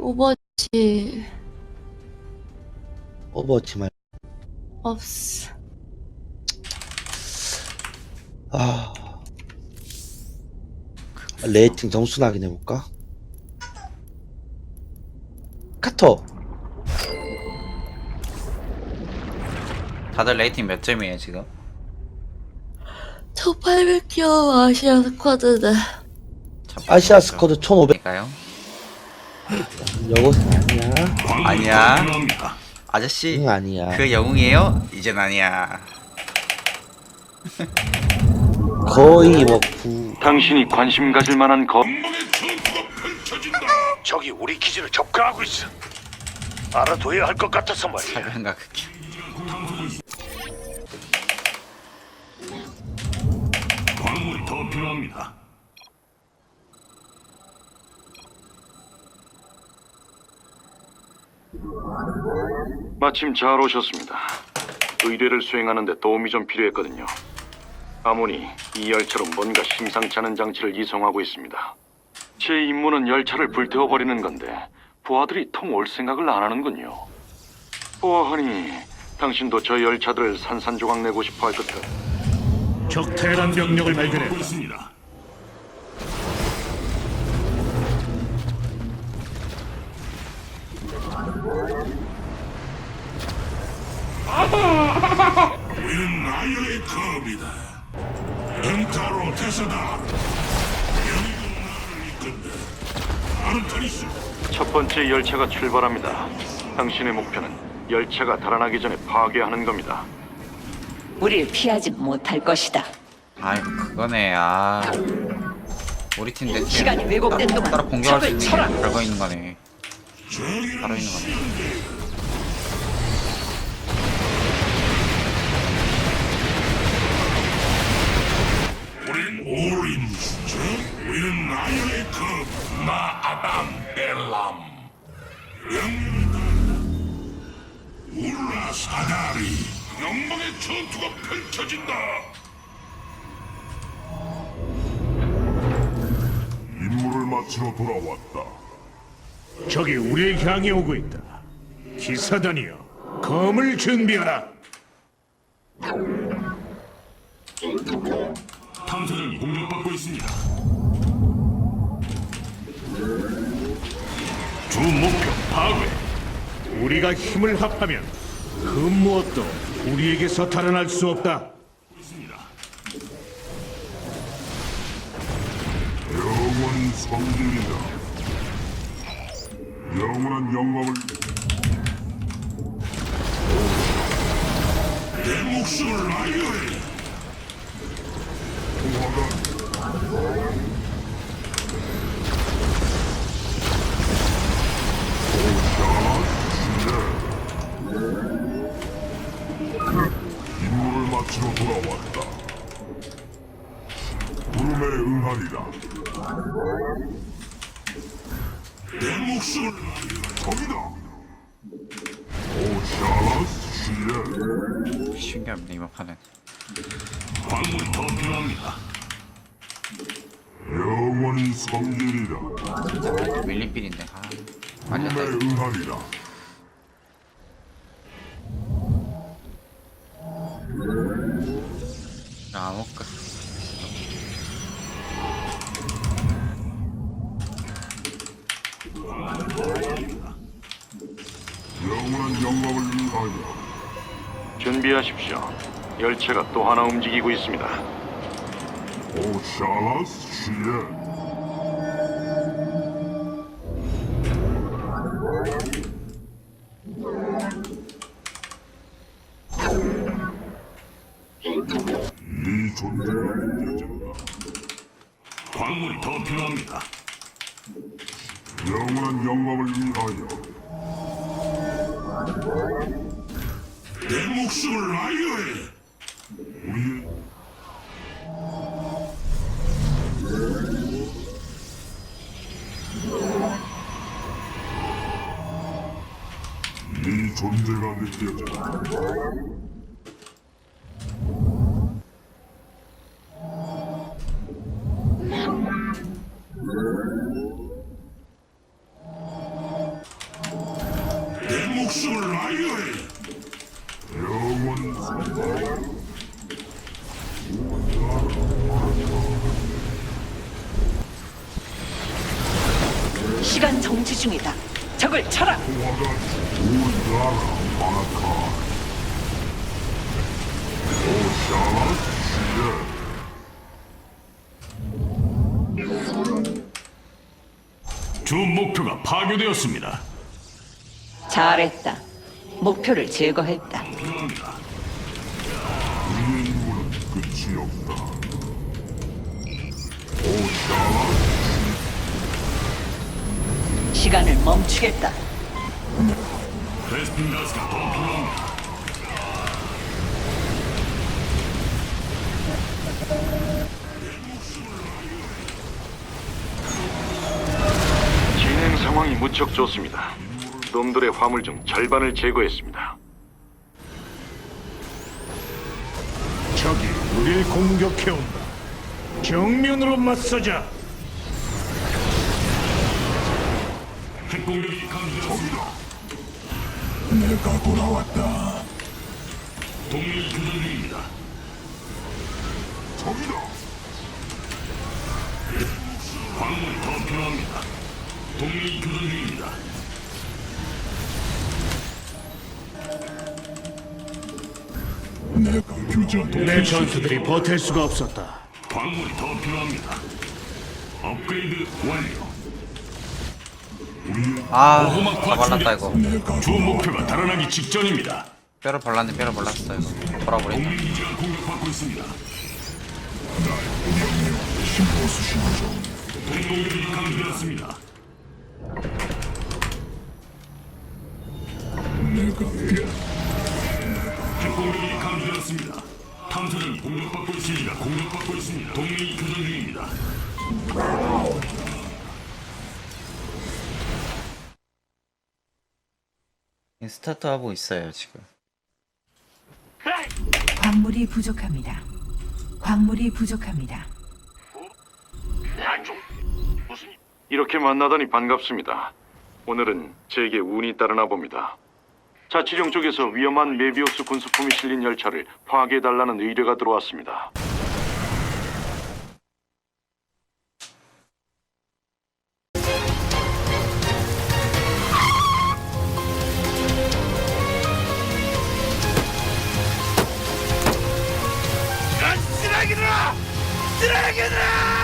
오버워치 오버워치 말. 없어. 아. 레이팅 점수 확인해 볼까? 카톡. 다들 레이팅 몇 점이에요 지금? 저 800kg 아시아 스쿼드는 첫 아시아 스쿼드 1500. 점일까요? 여거 아니야. 아니야 아저씨 응 아니야. 그 영웅이에요? 이젠 아니야 거의 뭐 구. 당신이 관심 가질 만한 거 적이 우리 기지를 접근하고 있어. 알아둬야 할 것 같아서 말이야. 사변과 극히 광물이 더 필요합니다. 마침 잘 오셨습니다. 의뢰를 수행하는데 도움이 좀 필요했거든요. 아모니 이 열차로 뭔가 심상치 않은 장치를 이송하고 있습니다. 제 임무는 열차를 불태워버리는 건데 부하들이 통올 생각을 안 하는군요. 보아하니 당신도 저 열차들을 산산조각 내고 싶어 할것 같아. 적 대란 병력을 발견했고 있습니다. 나이의 겁이다. 엔타로 태서다. 이끈다. 아르타리스. 첫 번째 열차가 출발합니다. 당신의 목표는 열차가 달아나기 전에 파괴하는 겁니다. 우릴 피하지 못할 것이다. 아이고 그거네 아 우리 팀 대체 시간이 왜곡된 동안 따로 공격할 수 적을 있는 쳐라. 게 별거 있는 거네 바로 있는 거네 우린 오림수죠. 우리는 나이의 겁. 나 아담 엘람. 울라 사다리. 영광의 전투가 펼쳐진다. 임무를 마치러 돌아왔다. 적이 우리를 향해 오고 있다. 기사단이여, 검을 준비하라. 탐사정이 공격받고 있습니다. 주 목표 파괴. 우리가 힘을 합하면 그 무엇도 우리에게서 탈환할 수 없다. 영원 성질이다. 영원한 영광을 내 목숨을 아유해. 신기합니다 이번 판은 광물이 더 필요합니다. 영원히. 밀리필인데 아 부름에 맞았다 응하리라. 아무까 영원한 영광을 위하여. 준비하십시오. 열차가 또 하나 움직이고 있습니다. 오샤라스 시에 네 존재가 느껴진다. 광물이 더 필요합니다. 영원한 영광을 위하여. 내 목숨을 아유해. 존재가 느껴져. 내 목숨을 아유해! 영원 시간 정지 중이다. 적을 쳐라. 주 목표가 파괴되었습니다. 잘했다. 목표를 제거했다. 시간을 멈추겠다. 베스핀 가스가 더 필요합니다. 진행 상황이 무척 좋습니다. 놈들의 화물 중 절반을 제거했습니다. 적이 우릴 공격해온다. 정면으로 맞서자. 핵공격이 감지되었습니다. 내가 돌아왔다. 동맹 교전 중입니다. 적이다. 광물이 더 필요합니다. 동맹 교전 중입니다. 내가 교전 내 전투들이 버틸 수가 없었다. 광물이 더 필요합니다. 업그레이드 완료. 아, 보호막 다 발랐다 이거. 주 목표가 달아나기 직전입니다. 뼈를 발랐네, 뼈를 발랐어 이거. 돌아버린다. 동맹 기지가 공격받고 있습니다. 동공격이 감지되었습니다. 핵공격이 감지되었습니다. 탐사는 공격받고 있습니다. 공격받고 있습니다. 동맹이 교전 중입니다. 스타트 하고 있어요 지금. 광물이 부족합니다. 광물이 부족합니다. 이렇게 만나다니 반갑습니다. 오늘은 제게 운이 따르나 봅니다. 자치령 쪽에서 위험한 메비우스 군수품이 실린 열차를 파괴해달라는 의뢰가 들어왔습니다. 쓰레기들아! 쓰레기들아!